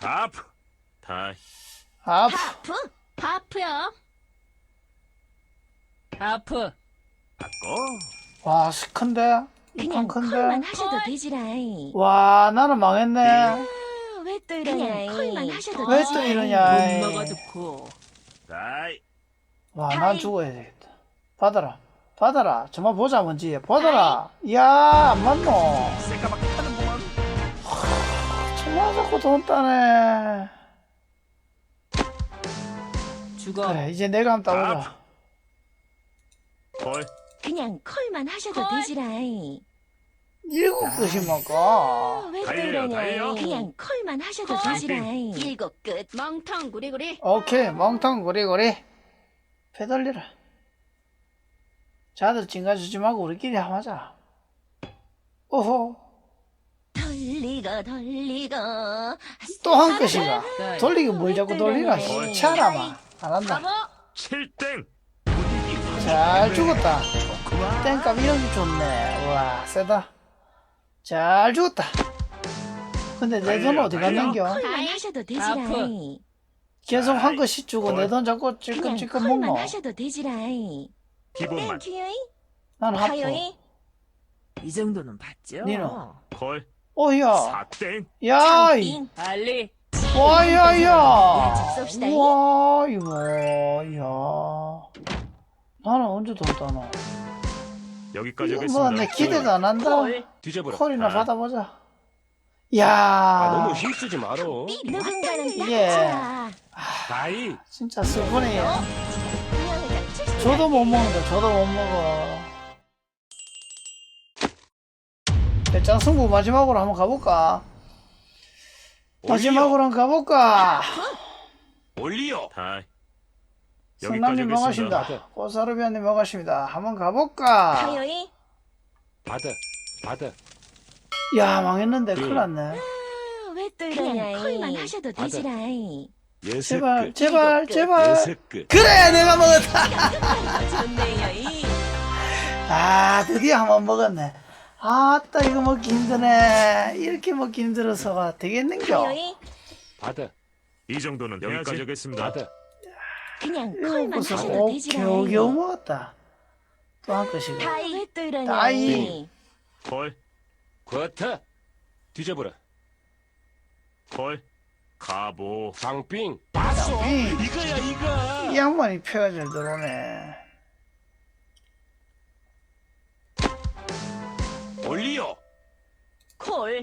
하프 다이 하프. 하프? 하프요. 하프 바꿔 와, 스- 큰데? 그냥 이판 콜만 큰데? 하셔도 콜. 되지라이. 와, 나는 망했네. 왜또 이러냐? 콜만 하셔도 왜 되지. 또 이러냐? 못 아이. 먹어도 고 다이 와, 난 하이. 죽어야 되겠다. 받아라. 받아라. 저만 보자, 뭔지. 받아라. 이야, 안 맞노. 새까맣게 돈 따네. 죽어 그래, 이제 내가 한번 따보자. 콜 그냥 콜만 하셔도 콜. 되지라이. 일곱 끝이 먹고. 왜또 달려, 이러냐? 달려. 그냥 콜만 하셔도 콜. 되지라이. 일곱 끝. 멍텅 구리구리. 오케이, 멍텅 고리고리. 페달리라. 자들 찡가주지 말고 우리끼리 하자. 오호. 돌리고 돌리고. 또한 끝이가. 네. 돌리기 뭘 자꾸 돌리나. 네. 차라마. 안 한다. 바보. 7땡 잘 죽었다. 땡값 이렇게 좋네. 와, 세다. 잘 죽었다. 근데 내 돈 어디 갔는겨? 콜만 하셔도 되지라이. 계속 한 것씩 주고 내 돈 자꾸 찔끔찔끔 먹노. 하셔도 되지라이. 기본만. 난 하프. 이 정도는 봤죠 니노. 콜 오야. 4땡 야, 이. 빙. 빨리 와, 야, 야. 섭시다. 와, 이거, 야. 나는 언제 돈 따노? 여기까지 하겠습니다 뭐, 내 기대도 안 한다. 콜 뒤져보라. 콜이나 아. 받아보자. 야. 아, 너무 힘쓰지 말어. 누군가는 다이. 진짜 슬프네. 좋아. 저도 못 먹는다. 저도 못 먹어. 배짱 승부 마지막으로 한번 가볼까? 마지막으로 한번 가볼까? 여기까지 성남님 먹었습니다. 꽃사르비아님 먹었습니다. 한번 가볼까? 하요이. 받아. 받아. 야 망했는데 큰일 응. 났네. 왜또 이러냐? 콜만 하셔도 받아. 되지라이. 제발 끝. 제발 제발. 끝. 그래 내가 먹었다. 좋네요. 이. 아 드디어 한번 먹었네. 아따 이거 먹기 힘드네. 이렇게 먹기 힘들어서가 되겠는겨? 하요이. 받아. 이 정도는 여기까지 하겠습니다 받아. 그냥 이거 콜만 하셔도 오 되지라이. 겨우겨우 먹었다. 또 한 것이고. 다이. 왜또 이러냐? 다이. 콜 쿼터. 뒤져보라. 콜 가보 장빙. 봤어. 장빙. 이거야 이거. 이 양반이 표가 잘 들어오네.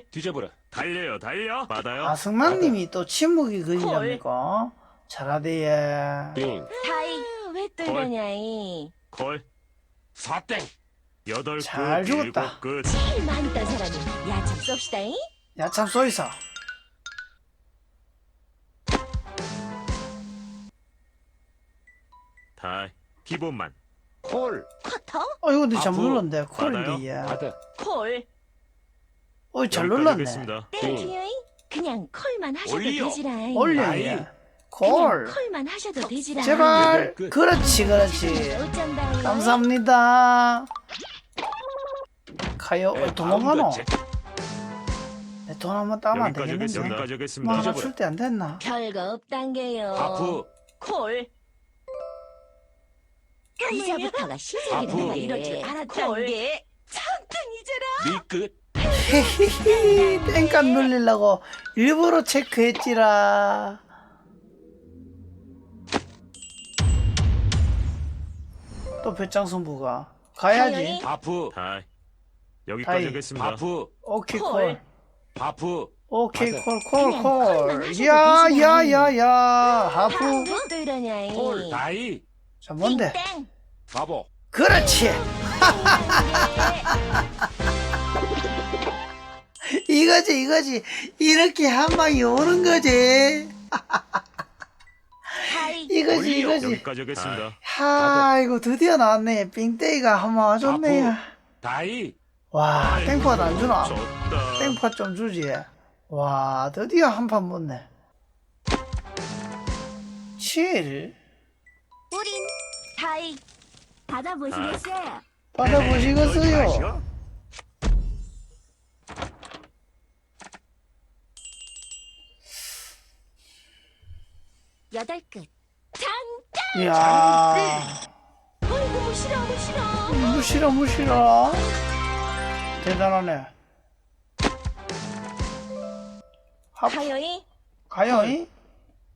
콜. 뒤져보라. 달려요 달려 받아요 아 승만님이 또 침묵이 그리랍니까? 잘하대예. 빙. 다이. 왜또 콜. 이러냐? 이. 콜 사땡. 여덟 잘 끝 죽었다. 일곱 끝 제일 많던 사람이 야좀 쏩시다. 이. 야참 쏘이사. 다이 기본만 콜. 쿼터. 어 이거 근데. 눌렀는데 받아요? 콜인데 얘. 받아. 콜. 어이 잘 눌렀네. 하겠습니다 땡큐이. 그냥 콜만 하셔도 올려. 되지라이. 올려 아이. 얘. 그냥 콜. 콜만 하셔도 되지라이. 제발. 끝. 그렇지 그렇지. 어쩐다요? 감사합니다. 가요. 네, 어, 도망가노. 다음 거지. 내돈 한번 따면 안 여기까지 되겠는데. 하겠습니다 여기까지 뭐 하겠습니다 하나 뒤져보라. 줄때 안 됐나? 별거 없단게요. 아프. 콜. 이제부터가 시작이라는 아프. 걸 이럴 줄 알았단 게. 참든 이제라. 밀끝. 헤헤헤 땡값 눌리려고 일부러 체크했지라. 또 배짱 승부가 가야지. 바프. 다이 여기까지 다이. 하겠습니다 바프. 오케이 콜. 콜. 바프. 오케이 맞아. 콜콜 그냥 콜만 콜. 하셔도 야야야야 하프. 이러냐? 이. 콜. 다이. 자 뭔데? 땡. 바보. 그렇지. 이거지 이거지. 이렇게 한 방이 오는 거지. 이거지. 이거지. 여기까지 하겠습니다 아이고 드디어 나왔네. 빙떼이가 한 번 와줬네. 다이. 와 땡파도 안 주나? 땡파 좀 주지. 와 드디어 한 판 붙네. 7 우린 하이. 받아보시겠어요? 받아보시겠어요? 여덟 끝. 장. 이야 어이구 무시러 무시러. 무시라 무시라 대단하네 합 가요이. 가요 이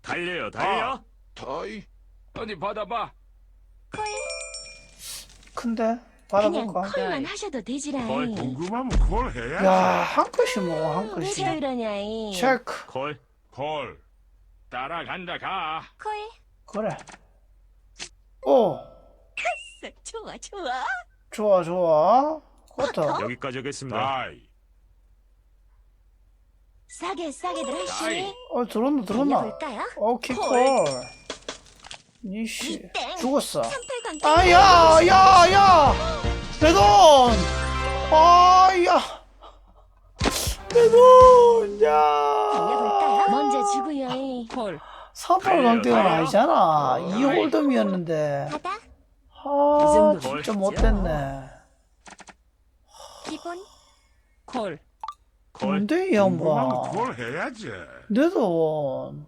달려요 달려. 다이. 어디 받아봐. 콜. 큰데 그냥 받아볼까 콜만 하셔도 되지라. 콜. 궁금하면 콜 해야지. 야 한 컷이 뭐고 한왜 컷이 또 이러냐이. 체크 콜. 콜. 따라간다 가. 콜. 그래 오 좋아 좋아. 좋아 좋아 쿼터 여기까지 하겠습니다. 다이. 싸게 싸게들 하시니. 어 들었나 들었나 달려볼까요? 오케이 콜. 이땡. 죽었어. 아야 야 야 내 돈 아야 내 돈 야 주고요. 콜. 삼팔 강대는 달려. 아니잖아 이 홀덤이었는데 바다. 아 정도는 진짜 맞죠? 못됐네 기본. 콜. 콜. 뭔데 이 궁금하면 양반 콜 해야지. 내돈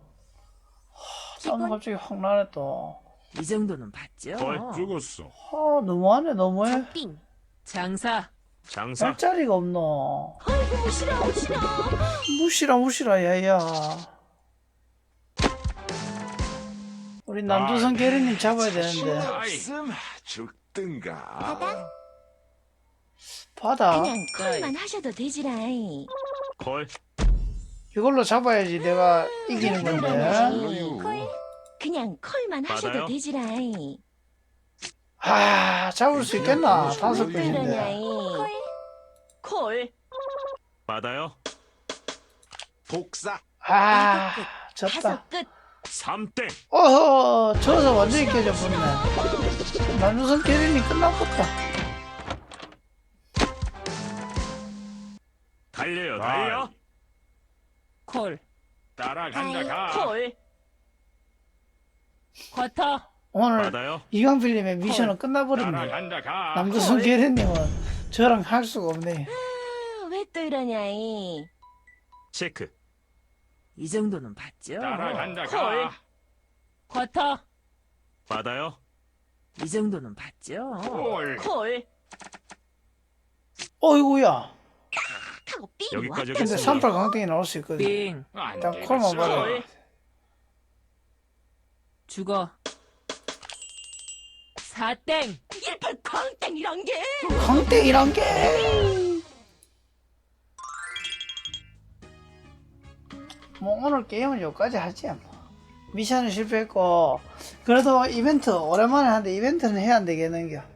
땀 기본. 갑자기 확 나네 또 이 정도는 봤죠? 콜. 죽었어. 아 너무하네 너무해 빙. 장사. 장사. 별자리가 없노 어이구 무시러 무시러. 무시라 무시라 야야 우리 남조선 계리님 잡아야 되는데 없음 죽든가. 바다. 바다 그냥 콜만 하셔도 되지라이. 콜. 이걸로 잡아야지 내가 이기는 건데. 콜. 그냥 콜만 하셔도? 되지라이. 아 잡을 수 있겠나 다섯 또 배인데 이러냐이. 콜. 콜. 받아요. 복사. 아 졌다 다섯 끝. 삼땡. 어허 져서 완전히 깨져 버리네 남조선 계리님 끝났겠다 달려요 다이. 달려. 콜. 따라간다 다이. 가. 콜. 쿼터. 오늘 받아요. 이강필님의 미션은 끝나버렸네 따라간다 가. 남조선 헐. 계리님은 저랑 할 수가 없네 왜 또 이러냐 이. 체크. 이 정도는 봤죠? 따라간다 콜. 가. 쿼터. 받아요. 이 정도는 봤죠? 콜. 콜. 어이구야 하고 삥. 여기까지. 근데 하겠습니다. 38 강등이 나올 수 있거든 빙. 안 일단 되겠어. 콜만 받아 콜. 죽어. 사땡. 일팔 광땡이란 게. 강땡이란 게. 뭐 오늘 게임은 여기까지 하지 뭐. 미션은 실패했고 그래도 이벤트 오랜만에 하는데 이벤트는 해야 안 되겠는겨.